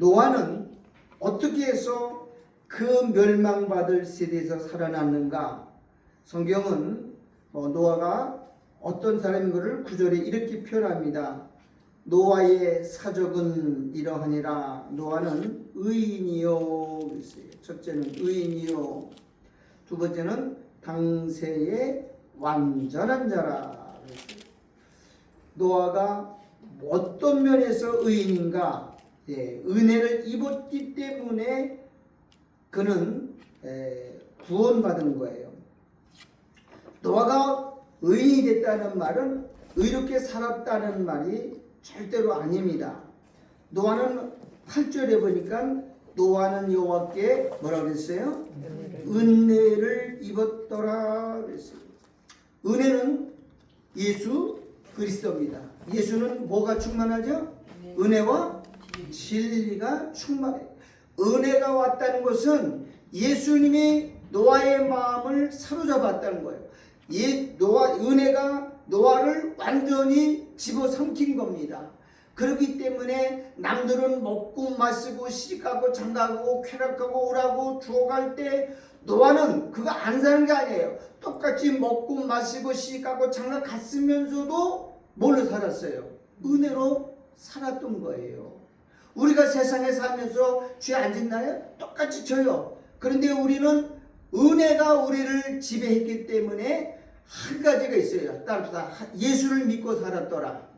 노아는 어떻게 해서 그 멸망받을 세대에서 살아났는가? 성경은 어, 노아가 어떤 사람인 것을 구절에 이렇게 표현합니다. 노아의 사적은 이러하니라. 노아는 의인이요. 첫째는 의인이요. 두 번째는 당세의 완전한 자라. 노아가 어떤 면에서 의인인가? 예, 은혜를 입었기 때문에 그는 에, 구원받은 거예요. 노아가 의인이 됐다는 말은 의롭게 살았다는 말이 절대로 아닙니다. 노아는 8절에 보니까 노아는 여호와께 뭐라 그랬어요? 은혜를 입었더라 그랬어요. 은혜는 예수 그리스도입니다. 예수는 뭐가 충만하죠? 은혜와 진리가 충만해. 은혜가 왔다는 것은 예수님이 노아의 마음을 사로잡았다는 거예요. 예, 노아 은혜가 노아를 완전히 집어삼킨 겁니다. 그렇기 때문에 남들은 먹고 마시고 시집가고 장가가고 쾌락하고 오라고 주어갈 때 노아는 그거 안 사는 게 아니에요. 똑같이 먹고 마시고 시집가고 장가 갔으면서도 뭘로 살았어요? 은혜로 살았던 거예요. 우리가 세상에 살면서 죄 안 짓나요? 똑같이 져요. 그런데 우리는 은혜가 우리를 지배했기 때문에 한 가지가 있어요. 따라서 예수를 믿고 살았더라.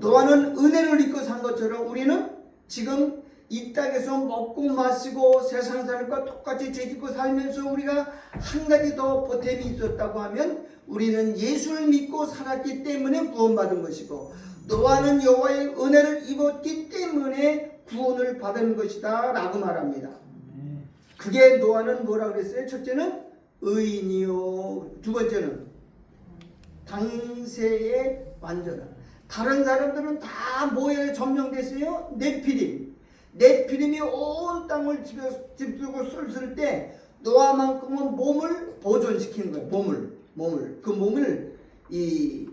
노아는 은혜를 믿고 산 것처럼 우리는 지금 이 땅에서 먹고 마시고 세상 사람과 똑같이 죄짓고 살면서 우리가 한 가지 더 보탬이 있었다고 하면 우리는 예수를 믿고 살았기 때문에 구원받은 것이고 노아는 여호와의 은혜를 입었기 때문에 구원을 받은 것이다 라고 말합니다. 그게 노아는 뭐라 그랬어요? 첫째는 의인이요. 두 번째는 당세의 완전한. 다른 사람들은 다 뭐에 점령됐어요? 네피림. 네피림이 온 땅을 집두고 쏠쓸 때 노아만큼은 몸을 보존시킨 거예요. 몸을 몸을 그 몸을 이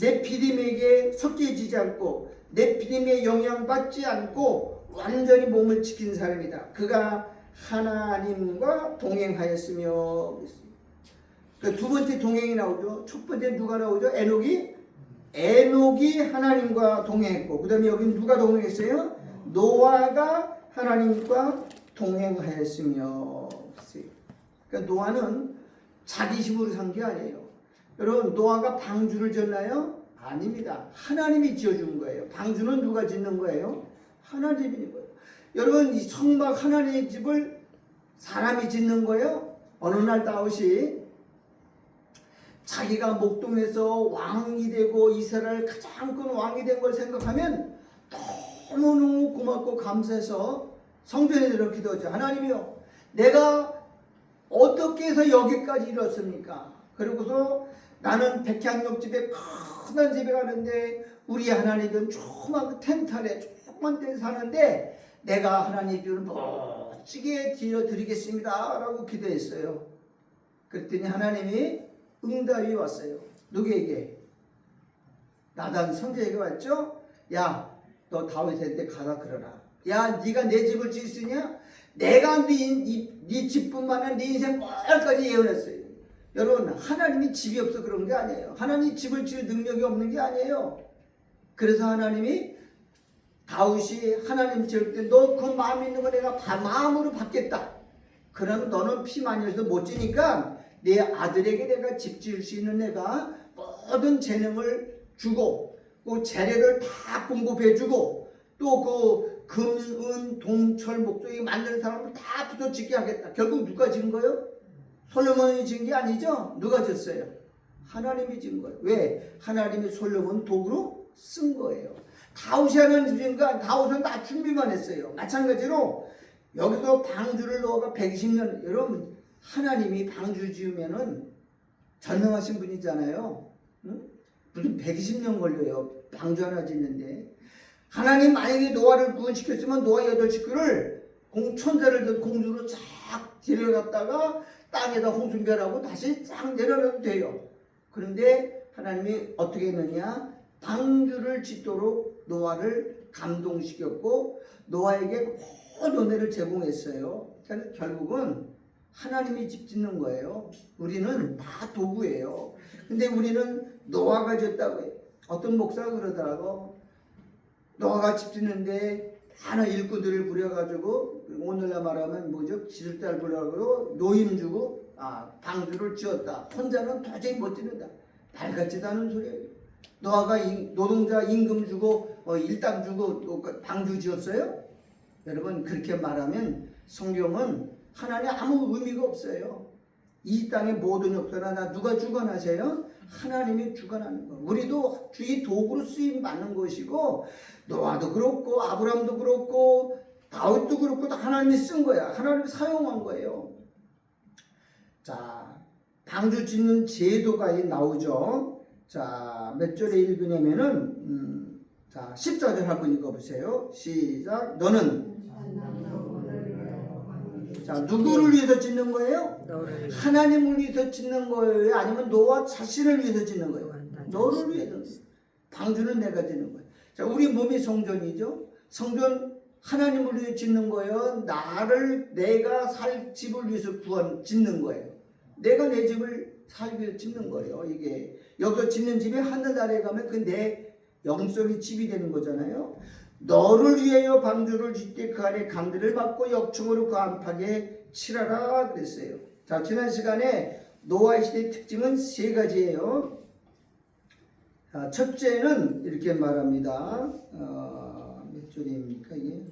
네피림에게 섞여지지 않고 네피림의 영향받지 않고 완전히 몸을 지킨 사람이다. 그가 하나님과 동행하였으며 그두 번째 동행이 나오죠. 첫 번째 누가 나오죠? 에녹이 에녹이 하나님과 동행했고 그 다음에 여기 누가 동행했어요? 노아가 하나님과 동행하였으며 그러니까 노아는 자기 힘으로 산 게 아니에요. 여러분 노아가 방주를 졌나요? 아닙니다. 하나님이 지어준 거예요. 방주는 누가 짓는 거예요? 하나님이 거예요. 여러분 이 성막 하나님의 집을 사람이 짓는 거예요? 어느 날 다윗이 자기가 목동에서 왕이 되고 이스라엘 가장 큰 왕이 된 걸 생각하면 너무너무 고맙고 감사해서 성전에 들어 기도하죠. 하나님이요. 내가 어떻게 해서 여기까지 이뤘습니까? 그리고서 나는 백향역집에 큰 집에 가는데 우리 하나님은 조그만 텐트 안에 조그만 데 사는데 내가 하나님 줄 멋지게 드려드리겠습니다. 라고 기도했어요. 그랬더니 하나님이 응답이 왔어요. 누구에게? 나단 선제에게 왔죠? 야, 너 다윗한테 가라 그러라. 야, 네가 내 집을 지을 수 있냐? 내가 네, 네, 네 집뿐만 아니라 네 인생 뭘까지 예언했어요. 여러분, 하나님이 집이 없어 그런 게 아니에요. 하나님이 집을 지을 능력이 없는 게 아니에요. 그래서 하나님이 다윗이 하나님 지을 때 너 그 마음 있는 거 내가 마음으로 받겠다. 그럼 너는 피 많이 흘려서 못 지니까 내 아들에게 내가 집 지을 수 있는 내가 모든 재능을 주고 그 재료를 다 공급해 주고 또그 금, 은, 동, 철, 목동이 만드는 사람을 다 붙어 짓게 하겠다. 결국 누가 지은 거예요? 솔로몬이 지은 게 아니죠? 누가 졌어요? 하나님이 지은 거예요. 왜? 하나님이 솔로몬 도구로 쓴 거예요. 다윗이 하는 지은가 다윗은 다 준비만 했어요. 마찬가지로 여기서 방주를 넣어가 120년 여러분 하나님이 방주 지으면은 전능하신 분이잖아요. 응? 무슨 120년 걸려요. 방주 하나 짓는데. 하나님 만약에 노아를 구원시켰으면 노아 여덟 식구를 공천자를 공주로 쫙 데려갔다가 땅에다 홍순별하고 다시 쫙 내려놔도 돼요. 그런데 하나님이 어떻게 했느냐? 방주를 짓도록 노아를 감동시켰고 노아에게 모든 은혜를 제공했어요. 그러니까 결국은 하나님이 집 짓는 거예요. 우리는 다 도구예요. 근데 우리는 노아가 졌다고. 어떤 목사가 그러더라고. 노아가 집 짓는데 많은 일꾼들을 부려가지고 오늘날 말하면 뭐죠? 기술자를 부려가지고 노임 주고 아 방주를 지었다. 혼자는 도저히 못 짓는다. 말 같지도 않은 소리예요. 노아가 임- 노동자 임금 주고 어, 일당 주고 또 방주 지었어요? 여러분 그렇게 말하면 성경은 하나님 아무 의미가 없어요. 이 땅의 모든 역사나 다 누가 주관하세요? 하나님이 주관하는 거. 우리도 주의 도구로 쓰임 받는 것이고 노아도 그렇고 아브라함도 그렇고 다윗도 그렇고 다 하나님이 쓴 거야. 하나님이 사용한 거예요. 자, 방주 짓는 제도가 이 나오죠. 자, 몇 절에 읽으냐면은 음, 자, 14절 한번 읽어보세요. 시작. 너는 자 누구를 위해서 짓는 거예요? 너를 하나님을 위해서 짓는 거예요? 아니면 노아 자신을 위해서 짓는 거예요? 너를 위해서. 방주는 내가 짓는 거예요. 자, 우리 몸이 성전이죠. 성전 하나님을 위해 짓는 거예요. 나를 내가 살 집을 위해서 구한 짓는 거예요. 내가 내 집을 살기 위해서 짓는 거예요. 이게 여기서 짓는 집이 하늘 아래 가면 그 내 영적인 집이 되는 거잖아요. 너를 위하여 방주를 짓되 그 안에 강들을 막고 역청으로 그 안팎에 칠하라 그랬어요. 자 지난 시간에 노아의 시대의 특징은 세 가지예요. 자, 첫째는 이렇게 말합니다. 어, 몇 줄입니까 이게?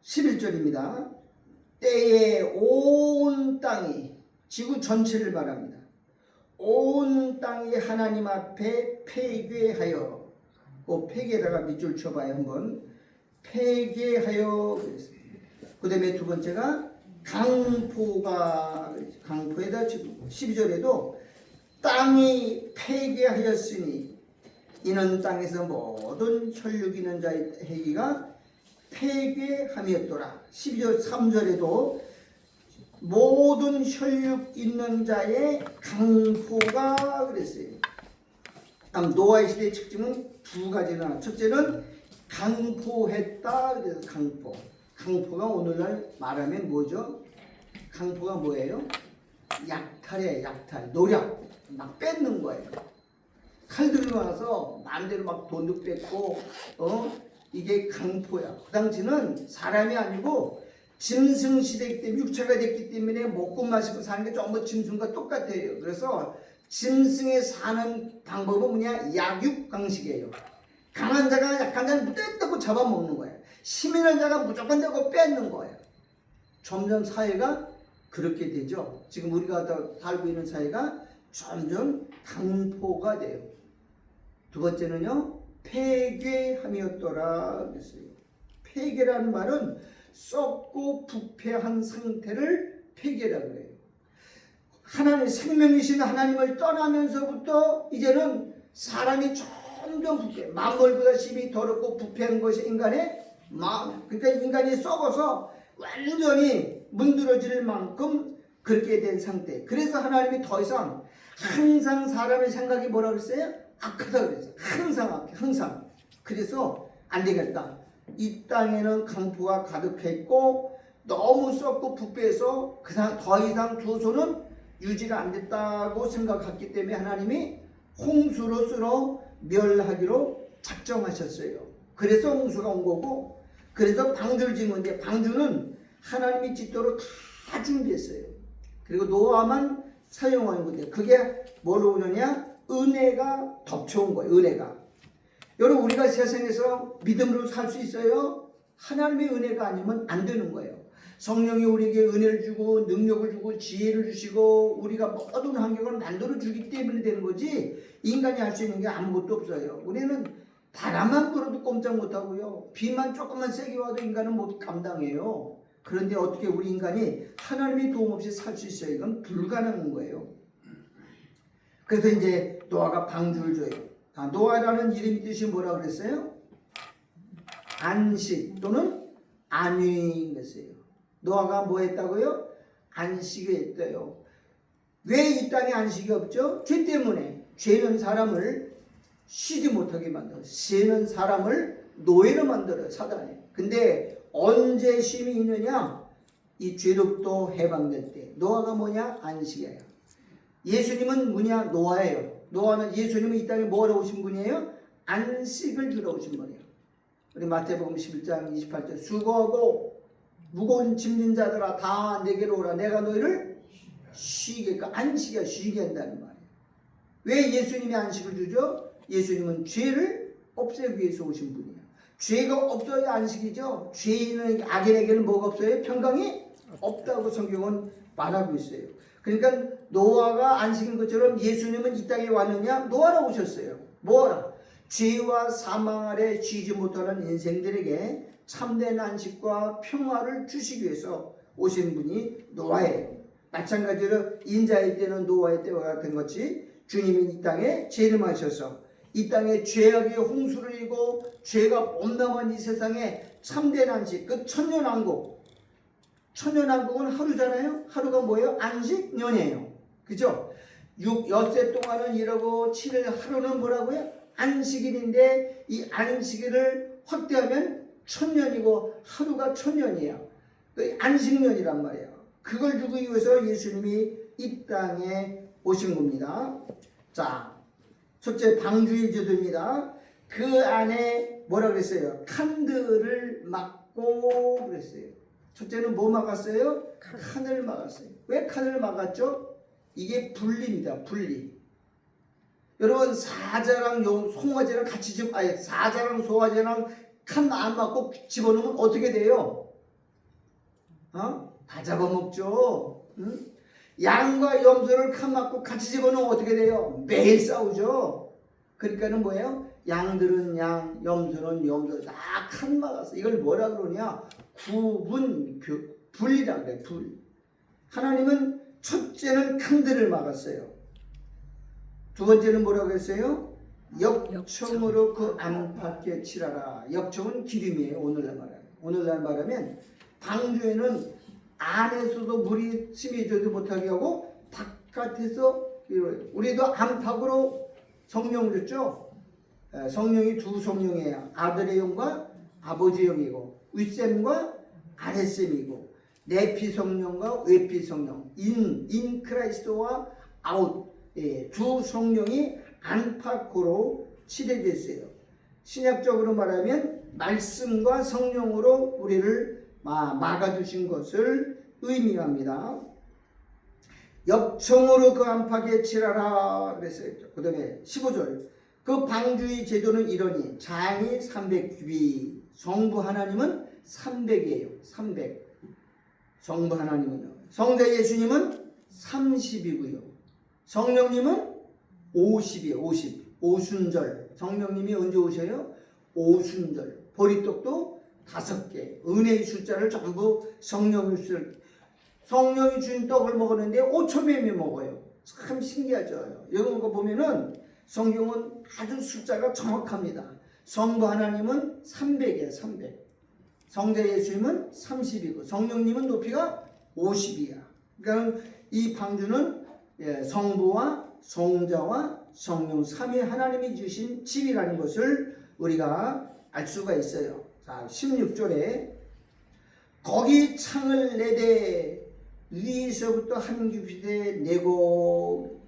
십일 절입니다 때에 온 땅이 지구 전체를 말합니다. 온 땅이 하나님 앞에 폐괴하여 그 폐괴에다가 밑줄 쳐봐요 한번. 폐괴하여 그 다음에 두 번째가 강포가 강포에다 지금 12절에도 땅이 폐괴하였으니 이는 땅에서 모든 혈육 있는 자의 행위가 폐괴함이었더라. 12절 3절에도 모든 혈육 있는 자의 강포가 그랬어요. 다음 노아의 시대의 특징은 두 가지나 첫째는 강포했다 그래서 강포. 강포가 오늘날 말하면 뭐죠? 강포가 뭐예요? 약탈이에요 약탈 노력 막 뺏는 거예요. 칼 들고 와서 마음대로 막 돈도 뺏고 어 이게 강포야. 그 당시는 사람이 아니고 짐승 시대이기 때문에 육체가 됐기 때문에 먹고 마시고 사는 게 전부 짐승과 똑같아요. 그래서 짐승이 사는 방법은 뭐냐? 약육 방식이에요. 강한 자가 약한 자를 떼고 잡아먹는 거예요. 힘 있는 자가 무조건 되고 뺏는 거예요. 점점 사회가 그렇게 되죠. 지금 우리가 다 살고 있는 사회가 점점 강포가 돼요. 두 번째는요, 폐괴함이었더라. 폐괴라는 말은 썩고 부패한 상태를 폐괴라 그래요. 하나님 생명이신 하나님을 떠나면서부터 이제는 사람이 점점 부패, 만물보다 심히 더럽고 부패한 것이 인간의 마음. 그러니까 인간이 썩어서 완전히 문드러질 만큼 그렇게 된 상태. 그래서 하나님이 더 이상 항상 사람의 생각이 뭐라 그랬어요? 악하다 그랬어요. 항상 악해, 항상. 그래서 안 되겠다. 이 땅에는 강포가 가득했고 너무 썩고 부패해서 더 이상 두 손은 유지가 안 됐다고 생각했기 때문에 하나님이 홍수로 쓸어 멸하기로 작정하셨어요. 그래서 홍수가 온 거고 그래서 방주를 지은 건데 방주는 하나님이 짓도록 다 준비했어요. 그리고 노아만 사용하는 건데 그게 뭐로 오느냐? 은혜가 덮쳐온 거예요. 은혜가. 여러분 우리가 세상에서 믿음으로 살 수 있어요? 하나님의 은혜가 아니면 안 되는 거예요. 성령이 우리에게 은혜를 주고 능력을 주고 지혜를 주시고 우리가 모든 환경을 만들어 주기 때문에 되는 거지 인간이 할 수 있는 게 아무것도 없어요. 우리는 바람만 불어도 꼼짝 못하고요. 비만 조금만 세게 와도 인간은 못 감당해요. 그런데 어떻게 우리 인간이 하나님의 도움 없이 살 수 있어요? 이건 불가능한 거예요. 그래서 이제 노아가 방주를 줘요. 아, 노아라는 이름이 뜻이 뭐라 그랬어요? 안식 또는 안위인 것이에요. 노아가 뭐 했다고요? 안식을 했대요. 왜 이 땅에 안식이 없죠? 죄 때문에. 죄는 사람을 쉬지 못하게 만들어. 죄는 사람을 노예로 만들어요. 사단이. 근데 언제 쉼이 있느냐? 이 죄로부터 해방될 때. 노아가 뭐냐? 안식이에요. 예수님은 뭐냐? 노아예요. 노아는 예수님은 이 땅에 뭐하러 오신 분이에요? 안식을 주러 오신 분이에요. 우리 마태복음 11장 28절 수고하고 무거운 짐진 자들아 다 내게로 오라 내가 너희를 쉬게 그 안식이야 쉬게 한다는 말이에요. 왜 예수님이 안식을 주죠? 예수님은 죄를 없애기 위해서 오신 분이에요. 죄가 없어야 안식이죠. 죄인은 악인에게는 뭐가 없어요? 평강이 없다고 성경은 말하고 있어요. 그러니까 노아가 안식인 것처럼 예수님은 이 땅에 왔느냐? 노아로 오셨어요. 뭐라? 죄와 사망 아래 쥐지 못하는 인생들에게 참된 안식과 평화를 주시기 위해서 오신 분이 노아예요. 마찬가지로 인자의 때는 노아의 때와 같은 것이 주님이 이 땅에 재림하셔서 이 땅에 죄악의 홍수를 이고 죄가 범람한 이 세상에 참된 안식 그 천년왕국 천년왕국은 하루잖아요 하루가 뭐예요? 안식년이에요 그죠? 6, 엿새 동안은 이러고 7일 하루는 뭐라고요? 안식일인데 이 안식일을 확대하면 천년이고 하루가 천년이에요 그 안식년이란 말이에요 그걸 주기 위해서 예수님이 이 땅에 오신 겁니다 자 첫째 방주의 제도입니다. 그 안에 뭐라 그랬어요? 칸들을 막고 그랬어요. 첫째는 뭐 막았어요? 칸을 막았어요. 왜 칸을 막았죠? 이게 분리입니다. 분리. 여러분 사자랑 용- 송아지랑 같이 집 아니 사자랑 송아지랑 칸안 막고 집어넣으면 어떻게 돼요? 어? 다 잡아먹죠. 응? 양과 염소를 칸 맞고 같이 집어넣으면 어떻게 돼요? 매일 싸우죠. 그러니까는 뭐예요? 양들은 양, 염소는 염소 다칸 막았어. 이걸 뭐라 그러냐? 구분, 교- 분리라 그래. 불. 하나님은 첫째는 칸들을 막았어요. 두 번째는 뭐라고 했어요? 역청으로 그 안팎에 칠하라. 역청은 기름이에요. 오늘날 말하면. 오늘날 말하면 방주에는 안에서도 물이 스며들지 못하게 하고 바깥에서 우리도 안팎으로 성령을 줬죠. 에, 성령이 두 성령이에요. 아들의 영과 아버지의 영이고 윗셈과 아랫셈이고 내피 성령과 외피 성령 인, 인 크라이스도와 아웃 예, 두 성령이 안팎으로 있어요. 신약적으로 말하면 말씀과 성령으로 우리를 마- 막아주신 것을 의미합니다. 역청으로 그 안팎에 칠하라 그랬어요. 그 다음에 15절 그 방주의 제도는 이러니 장이 300규비 성부 하나님은 300이에요. 300 성부 하나님은요. 성자 예수님은 30이고요. 성령님은 50이에요. 50 오순절 성령님이 언제 오셔요? 오순절 보리떡도 다섯 개 은혜의 숫자를 전부 성령이 줄 성령이 준 떡을 먹었는데 5천 명이 먹어요. 참 신기하죠. 이런 거 보면은 성경은 아주 숫자가 정확합니다. 성부 하나님은 300이에요. 300. 성자 예수님은 30이고 성령님은 높이가 50이야. 그러니까 이 방주는 예, 성부와 성자와 성령 삼위 하나님이 주신 집이라는 것을 우리가 알 수가 있어요. 자, 16절에 거기 창을 내되 위에서부터 한 규빗에 내고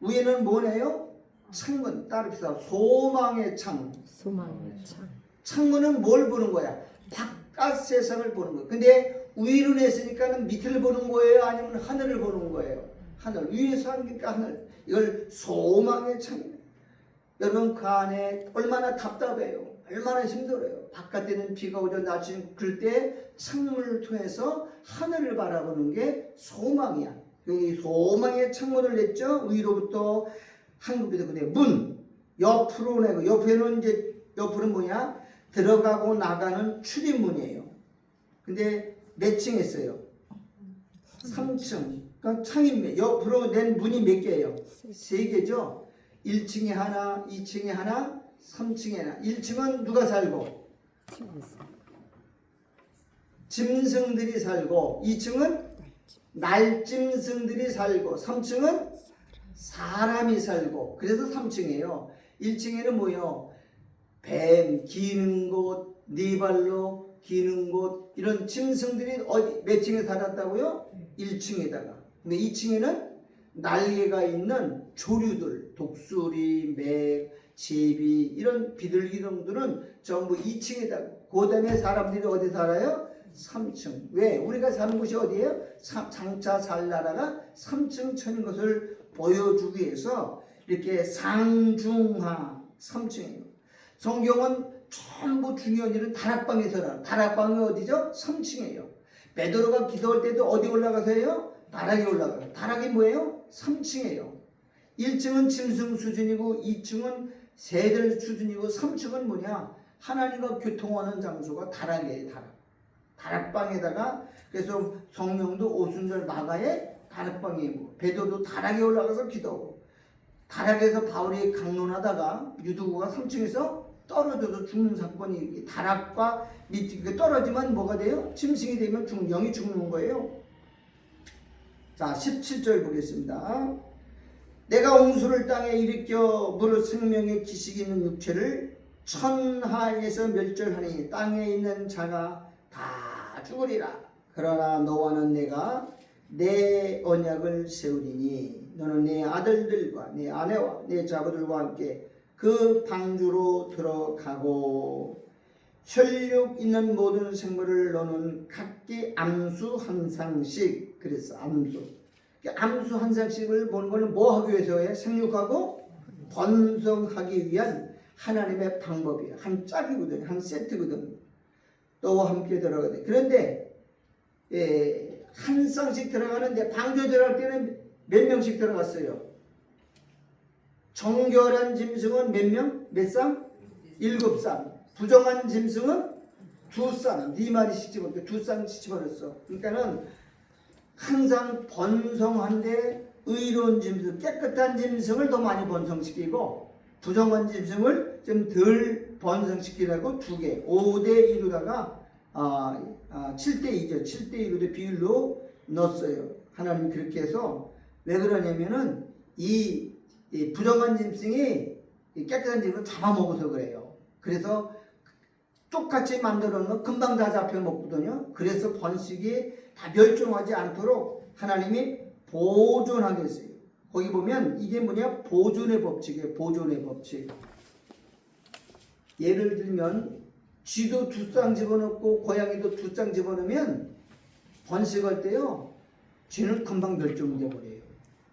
위에는 뭐네요? 창문 따릅시다. 소망의 창. 소망의 창. 창문은 뭘 보는 거야? 바깥 세상을 보는 거야. 근데 위로 냈으니까는 밑을 보는 거예요? 아니면 하늘을 보는 거예요? 하늘. 위에서 하니까 하늘. 이걸 소망의 창이에요. 여러분 그 안에 얼마나 답답해요. 얼마나 힘들어요. 바깥에는 비가 오죠. 낮이 그럴 때 창문을 통해서 하늘을 바라보는 게 소망이야. 여기 소망의 창문을 냈죠. 위로부터 한국에도 근데 문 옆으로 내고 옆에는 이제 옆으로는 뭐냐? 들어가고 나가는 출입문이에요. 근데 몇 층 했어요? 3층. 그러니까 몇- 옆으로 낸 문이 몇 개예요? 세 개죠. 1층에 하나, 2층에 하나, 3층에 하나. 1층은 누가 살고? 짐승들이 살고 2층은 날짐승들이 살고 3층은 사람이 살고 그래서 3층이에요. 1층에는 뭐요? 뱀 기는 곳, 네 발로 기는 곳 이런 짐승들이 어디 몇 층에 살았다고요? 1층에다가. 근데 2층에는 날개가 있는 조류들, 독수리, 맥, 제비 이런 비둘기들은 전부 2층에다가. 그 다음에 사람들이 어디 살아요? 3층. 왜? 우리가 사는 곳이 어디예요? 삼- 장차 살 나라가 3층 천인 것을 보여주기 위해서 이렇게 상중하 3층이에요. 성경은 전부 중요한 일은 다락방에서라. 다락방이 어디죠? 3층이에요. 베드로가 기도할 때도 어디 올라가서 해요? 다락에 올라가요. 다락이 뭐예요? 3층이에요. 1층은 짐승 수준이고 2층은 새들 수준이고 3층은 뭐냐? 하나님과 교통하는 장소가 다락이에요. 다락. 다락방에다가 그래서 성령도 오순절 마가에 다락방이고 베드로도 다락에 올라가서 기도하고 다락에서 바울이 강론하다가 유두구가 3층에서 떨어져서 죽는 사건이 다락과 밑 떨어지면 뭐가 돼요? 짐승이 되면 죽 영이 죽는 거예요. 자 17절 보겠습니다. 내가 홍수를 땅에 일으켜 물을 생명의 기식이 있는 육체를 천하에서 멸절하니 땅에 있는 자가 다 죽으리라. 그러나 너와는 내가 내 언약을 세우리니 너는 내 아들들과 내 아내와 내 자부들과 함께 그 방주로 들어가고 혈육 있는 모든 생물을 너는 각기 암수 한 상씩 그랬어 암수 그러니까 암수 한 상씩을 보는 거는 뭐 하기 위해서예요? 생육하고 번성하기 위한 하나님의 방법이에요 한 짝이거든요 한 세트거든요 너와 함께 들어가야 그런데 예, 한 쌍씩 들어가는데 방주 들어갈 때는 몇 명씩 들어갔어요? 정결한 짐승은 몇 명? 몇 쌍? 일곱 쌍. 부정한 짐승은 두 쌍. 네 마리씩 집어넣고 두 쌍씩 집어넣었어. 그러니까는 항상 번성한데 의로운 짐승, 깨끗한 짐승을 더 많이 번성시키고 부정한 짐승을 좀 덜 번성시키라고 두 개, 5대 1로다가 아, 아, 7대 2죠. 7대 1로 비율로 넣었어요. 하나님 그렇게 해서 왜 그러냐면은 이, 이 부정한 짐승이 이 깨끗한 짐승을 잡아먹어서 그래요. 그래서 똑같이 만들어 놓으면 금방 다 잡혀 먹거든요. 그래서 번식이 다 멸종하지 않도록 하나님이 보존하겠어요. 거기 보면 이게 뭐냐? 보존의 법칙이에요. 보존의 법칙. 예를 들면 쥐도 두 쌍 집어넣고 고양이도 두 쌍 집어넣으면 번식할 때요. 쥐는 금방 멸종돼 버려요.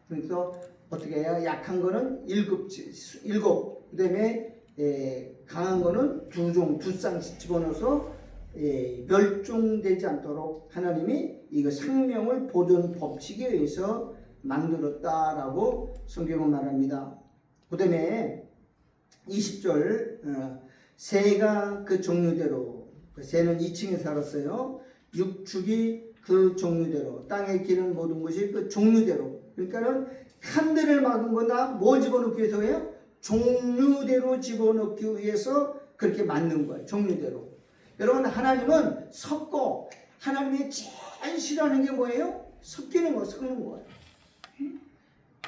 그래서 어떻게 해야 약한 거는 일곱 지- 일곱 그다음에 에, 강한 거는 두 종 두 쌍씩 집어넣어서 에, 멸종되지 않도록 하나님이 이거 생명을 보존 법칙에 의해서 만들었다라고 성경은 말합니다. 그 다음에 20절 어, 새가 그 종류대로 그 새는 2층에 살았어요. 육축이 그 종류대로 땅에 기는 모든 것이 그 종류대로 그러니까는 칸들을 막은 거나 뭘 집어넣기 위해서예요? 종류대로 집어넣기 위해서 그렇게 만든 거예요. 종류대로. 여러분 하나님은 섞고 하나님이 제일 싫어하는 게 뭐예요? 섞이는 거, 섞는 거예요.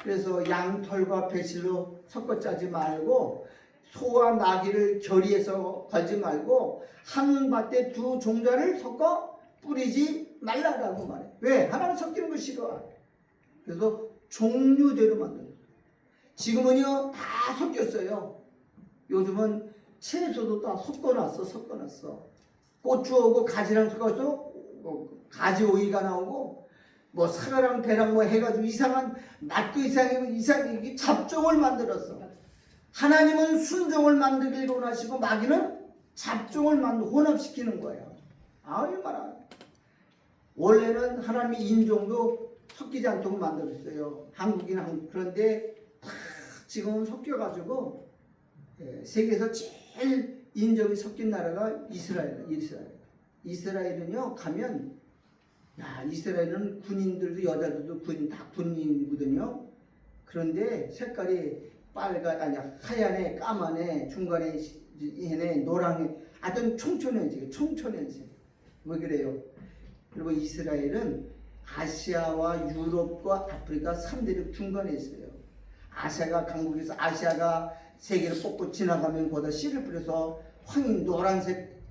그래서 양털과 배실로 섞어 짜지 말고 소와 나귀를 결의해서 걸지 말고 한 밭에 두 종자를 섞어 뿌리지 말라라고 말해. 왜? 하나님 섞이는 거 싫어. 그래서 종류대로 거예요. 지금은요 다 섞였어요. 요즘은 채소도 다 섞어놨어, 섞어놨어. 고추하고 가지랑 섞어서 뭐 가지 오이가 나오고 뭐 사과랑 배랑 뭐 해가지고 이상한 맛도 이상하고 이상 이게 잡종을 만들었어. 하나님은 순종을 만들길 원하시고 마귀는 잡종을 만들 혼합시키는 거예요. 아 얼마나 원래는 하나님의 인종도 않도록 만들었어요. 한국인 한국 그런데 다 지금은 섞여가지고 예, 세계에서 제일 인종이 섞인 나라가 이스라엘, 이스라엘. 이스라엘은요 가면 야 이스라엘은 군인들도 여자들도 군다 군인이거든요. 그런데 색깔이 빨간 아니 하얀에 까만에 중간에 얘네 노랑에 하여튼 청초년색 청초년색 왜 그래요? 그리고 이스라엘은 아시아와 유럽과 아프리카 3대륙 중간에 있어요. 아시아가 강국에서 아시아가 세계를 뽑고 지나가면 거기다 씨를 뿌려서 황인 노란색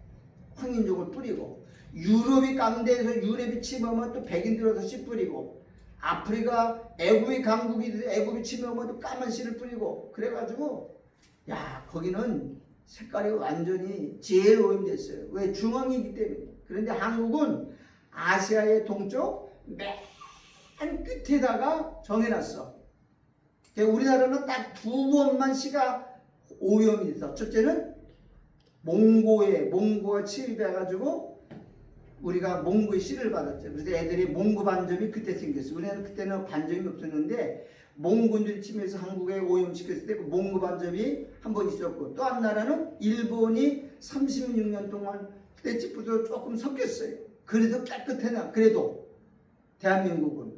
황인족을 뿌리고 유럽이 깡대에서 유럽이 침하면 또 백인 들어서 씨 뿌리고 아프리카 애굽이 강국이 애굽이 침하면 또 까만 씨를 뿌리고 그래가지고 야 거기는 색깔이 완전히 제일 오염됐어요. 왜 중앙이기 때문에. 그런데 한국은 아시아의 동쪽 맨 끝에다가 정해놨어. 우리나라는 딱 두 번만 씨가 오염이 됐어. 첫째는 몽고에 몽고가 침입해가지고 우리가 몽고의 씨를 받았죠. 그래서 애들이 몽고 반점이 그때 생겼어. 우리는 그때는 반점이 없었는데 몽고들이 침해서 한국에 오염시켰을 때 그 몽고 반점이 한 번 있었고 또 한 나라는 일본이 36년 동안 그때쯤부터 조금 섞였어요. 그래도 깨끗해나 그래도 대한민국은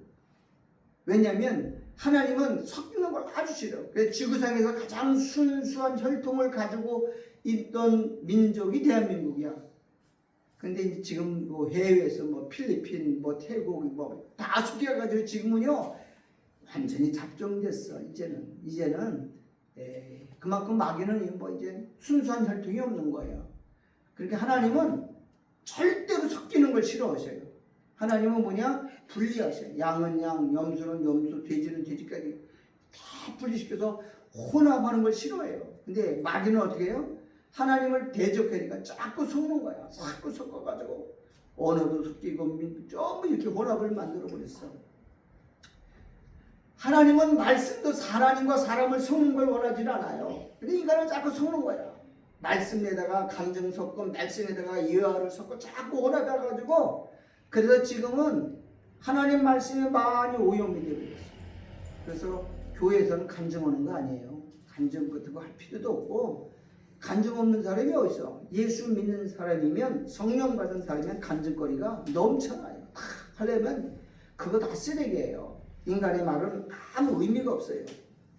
왜냐하면 하나님은 섞이는 걸 아주 싫어. 그래서 지구상에서 가장 순수한 혈통을 가지고 있던 민족이 대한민국이야. 근데 이제 지금 뭐 해외에서 뭐 필리핀, 뭐 태국 뭐다 섞여가지고 지금은요 완전히 잡종됐어. 이제는 이제는 에, 그만큼 마귀는 뭐 이제 순수한 혈통이 없는 거예요. 그러니까 하나님은 절대로 섞이는 걸 싫어하셔요. 하나님은 뭐냐 분리하셔요. 양은 양, 염소는 염소, 돼지는 돼지까지 다 분리시켜서 혼합하는 걸 싫어해요. 근데 마귀는 어떻게 해요? 하나님을 대적하니까 자꾸 섞는 거야. 자꾸 섞어가지고 언어도 섞이고 민- 전부 이렇게 혼합을 만들어 버렸어. 하나님은 말씀도 사람과 사람을 섞는 걸 원하지 않아요. 근데 인간은 자꾸 섞는 거야. 말씀에다가 감정 섞고 말씀에다가 예화를 섞고 자꾸 혼합해가지고 그래서 지금은 하나님 말씀이 많이 오염이 되고 있어요. 그래서 교회에서는 간증하는 거 아니에요. 간증 같은 거 할 필요도 없고 간증 없는 사람이 어딨어? 예수 믿는 사람이면 성령 받은 사람이면 간증거리가 넘쳐나요. 다 하려면 그거 다 쓰레기예요. 인간의 말은 아무 의미가 없어요.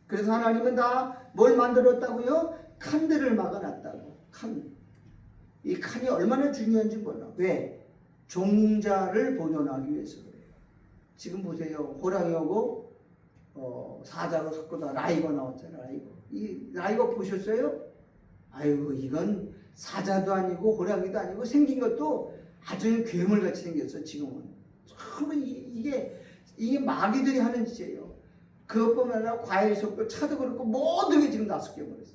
그래서 하나님은 다 뭘 만들었다고요? 칸들을 막아놨다고. 칸. 이 칸이 얼마나 중요한지 몰라. 왜? 종자를 보존하기 위해서. 지금 보세요. 호랑이하고 어, 사자로 섞어다 라이거 나왔잖아요. 라이거. 이 라이거 보셨어요? 아유 이건 사자도 아니고 호랑이도 아니고 생긴 것도 아주 괴물같이 생겼어 지금은. 참 이- 이게 이게 마귀들이 하는 짓이에요. 그것뿐만 아니라 과일 섞고 차도 그렇고 모든 게 지금 다 섞여버렸어.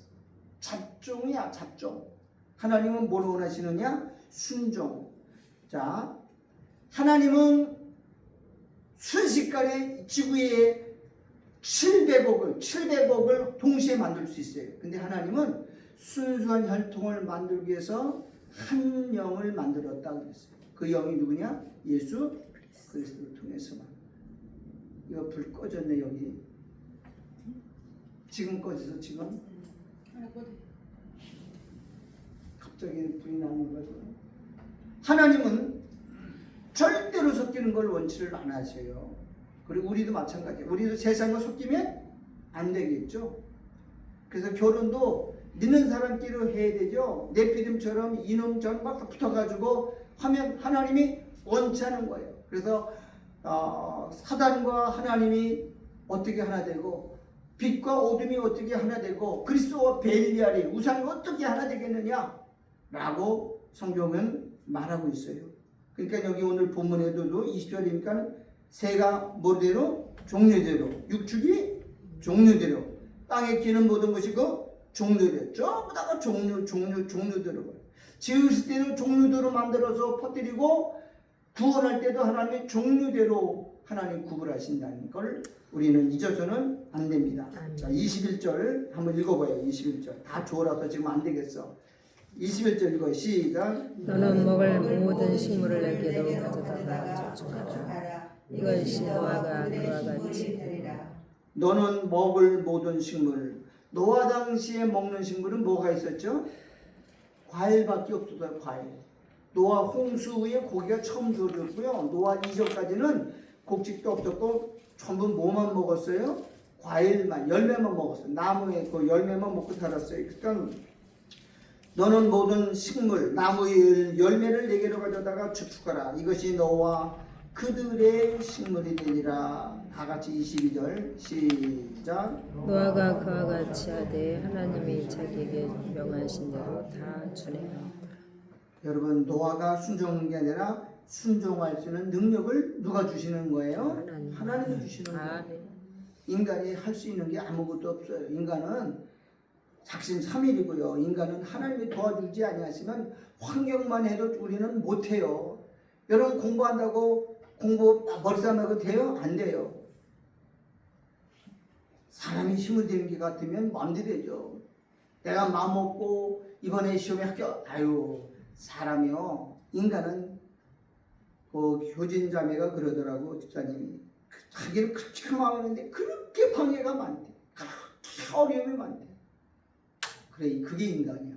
잡종이야 잡종. 하나님은 뭘 원하시느냐? 순종. 자, 하나님은 순식간에 지구에 700억을 700억을 동시에 만들 수 있어요. 근데 하나님은 순수한 혈통을 만들기 위해서 한 영을 만들었다 그랬어요. 그 영이 누구냐? 예수 그리스도를 통해서만. 이거 불 꺼졌네 여기. 지금 꺼져서 지금 갑자기 불이 나는 거죠. 하나님은 절대로 섞이는 걸 원치를 안 하세요. 그리고 우리도 마찬가지예요. 우리도 세상과 섞이면 안 되겠죠. 그래서 결혼도 믿는 사람끼리 해야 되죠. 네피림처럼 이놈 전막 붙어가지고 하면 하나님이 원치 않은 거예요. 그래서 어, 사단과 하나님이 어떻게 하나 되고 빛과 어둠이 어떻게 하나 되고 그리스도와 벨리알이 우상이 어떻게 하나 되겠느냐 라고 성경은 말하고 있어요. 그러니까 여기 오늘 본문에도 20절이니까 새가 뭐대로 종류대로 육축이 종류대로 땅에 기는 모든 것이 그 종류대로 전부 다가 종류 종류 종류대로 지으실 때는 종류대로 만들어서 퍼뜨리고 구원할 때도 하나님의 종류대로 하나님 구분하신다는 걸 우리는 잊어서는 안 됩니다. 자, 21절 한번 읽어봐요. 21절 다 줘라서 지금 안 되겠어. 21절 읽어 시작. 너는 먹을 모든 식물을 내게도 가져다가 저축하라. 이것이 노아가 그와 같이 너는 먹을 모든 식물. 노아 당시에 먹는 식물은 뭐가 있었죠? 과일밖에 없었어요. 과일. 노아 홍수 후에 고기가 처음 들어졌고요. 노아 이전까지는 곡식도 없었고 전부 뭐만 먹었어요? 과일만 열매만 먹었어요. 나무의 그 열매만 먹고 살았어요. 그러니까 너는 모든 식물 나무의 열- 열매를 내게로 가져다가 추축하라. 이것이 너와 그들의 식물이 되니라. 다 같이 22절 시작. 노아가 그와 같이 하되 하나님이 자기에게 명하신 대로 다 주네요. 여러분 노아가 순종한 게 아니라 순종할 수 있는 능력을 누가 주시는 거예요? 하나님. 하나님이 주시는 거예요. 인간이 할 수 있는 게 아무것도 없어요. 인간은 작심 삼일이고요. 인간은 하나님이 도와주지 아니하시면 환경만 해도 우리는 못해요. 여러분 공부한다고 공부 머리 싸매고 돼요? 안 돼요. 사람이 힘을 들는 게 같으면 마음대로 되죠. 내가 마음 먹고 이번에 시험에 합격, 아유 사람이요. 인간은 그 효진 자매가 그러더라고 집사님이 자기를 그렇게 막는데 그렇게 방해가 많대. 그렇게 어려움이 많대. 그래, 그게 인간이야.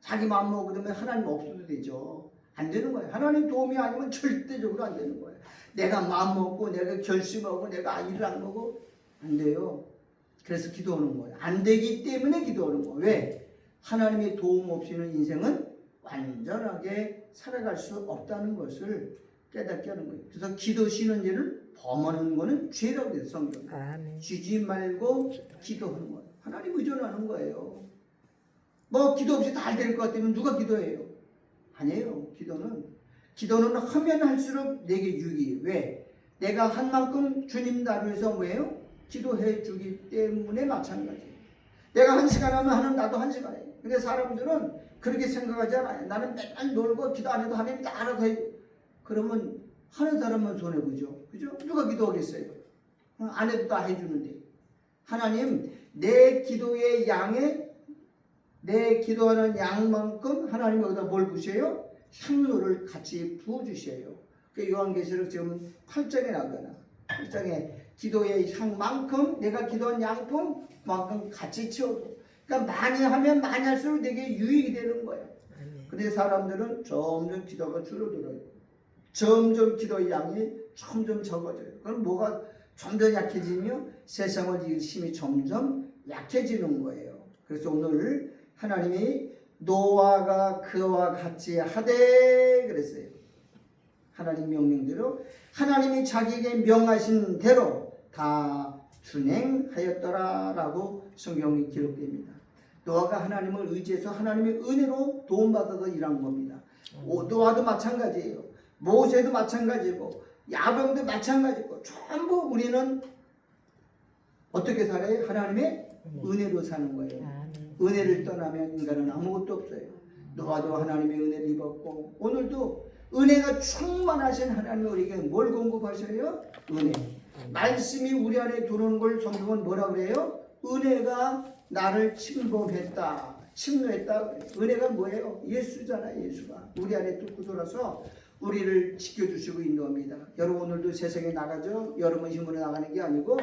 자기 마음 먹으면 하나님 없어도 되죠. 안 되는 거예요. 하나님 도움이 아니면 절대적으로 안 되는 거예요. 내가 마음 먹고, 내가 결심하고, 내가 일을 안 하고, 안 돼요. 그래서 기도하는 거예요. 안 되기 때문에 기도하는 거예요. 왜? 하나님의 도움 없이는 인생은 완전하게 살아갈 수 없다는 것을 깨닫게 하는 거예요. 그래서 기도 쉬는 죄를 범하는 거는 죄라고 해요, 성경. 아멘. 쉬지 말고 기도하는 거예요. 하나님 의존하는 거예요. 뭐 기도 없이 다 될 것 같으면 누가 기도해요? 아니에요. 기도는 기도는 하면 할수록 내게 유익이에요. 왜? 내가 한 만큼 주님 위해서 뭐예요? 기도해 주기 때문에 마찬가지예요. 내가 한 시간 하면 하는 나도 한 시간 해요. 근데 사람들은 그렇게 생각하지 않아요. 나는 맨날 놀고 기도 안 해도 하나님 다 알아서 해. 그러면 하는 사람만 손해보죠. 그죠? 누가 기도하겠어요? 어, 안 해도 다 해주는데. 하나님, 내 기도의 양에 내 기도하는 양만큼 하나님 여기다 뭘 부으세요? 향료를 같이 부어주셔요. 그 요한계시록 지금 8장에 나거나 8장에 기도의 향만큼 내가 기도한 양품 만큼 같이 채워줘. 그러니까 많이 하면 많이 할수록 되게 유익이 되는 거예요. 근데 사람들은 점점 기도가 줄어들어요. 점점 기도의 양이 점점 적어져요. 그럼 뭐가 점점 약해지며 세상을 이길 힘이 점점 약해지는 거예요. 그래서 오늘 하나님이 노아가 그와 같이 하되 그랬어요. 하나님 명령대로 하나님이 자기에게 명하신 대로 다 준행하였더라라고 성경이 기록됩니다. 노아가 하나님을 의지해서 하나님의 은혜로 도움받아서 일한 겁니다. 오, 노아도 마찬가지예요. 모세도 마찬가지고 야병도 마찬가지고 전부 우리는 어떻게 살아요? 하나님의 은혜로 사는 거예요. 은혜를 떠나면 인간은 아무것도 없어요. 노아도 하나님의 은혜를 입었고 오늘도 은혜가 충만하신 하나님 우리에게 뭘 공급하셔요? 은혜. 말씀이 우리 안에 들어오는 걸 성경은 뭐라 그래요? 은혜가 나를 침범했다. 침노했다. 은혜가 뭐예요? 예수잖아, 예수가. 우리 안에 뚫고 들어서 우리를 지켜주시고 인도합니다. 여러분 오늘도 세상에 나가죠? 여러분 힘으로 나가는 게 아니고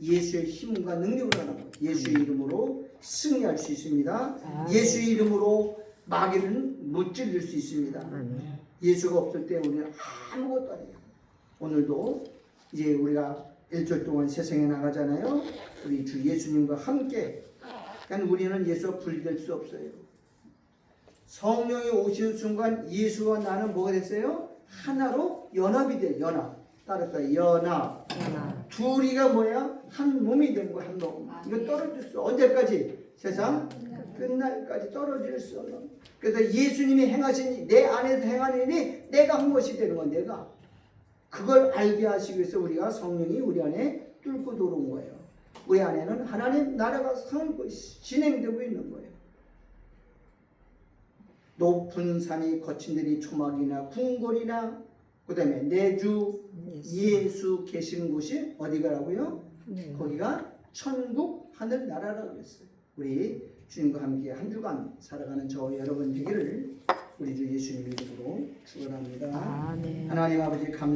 예수의 힘과 능력으로 거예요. 예수의 이름으로 승리할 수 있습니다. 예수의 이름으로 마귀는 못 찔릴 수 있습니다. 아멘. 예수가 없을 때 우리는 아무것도 아니에요. 오늘도 이제 우리가 일주일 동안 세상에 나가잖아요. 우리 주 예수님과 함께. 그러니까 우리는 예수와 분리될 수 없어요. 성령이 오시는 순간 예수와 나는 뭐가 됐어요? 하나로 연합이 돼. 연합. 따랐다. 연합. 하나. 둘이가 뭐야? 한 몸이 된 거야. 한 몸. 이거 떨어질 수 언제까지? 세상 끝날까지 떨어질 수 없는. 그래서 예수님이 행하신 내 안에서 행하는 일이 내가 한 것이 되는 건 내가. 그걸 알게 하시기 위해서 우리가 성령이 우리 안에 뚫고 들어온 거예요. 우리 안에는 하나님 나라가 살고 진행되고 있는 거예요. 높은 산이 거친 들이 초막이나 궁궐이나 그 다음에 내주 예수. 예수 계신 곳이 어디가라고요? 네. 거기가 천국 하늘 나라라고 그랬어요. 우리 주님과 함께 한 주간 살아가는 저 여러분 되기를 우리 주 예수님 이름으로 축원합니다. 아멘. 하나님 아버지 감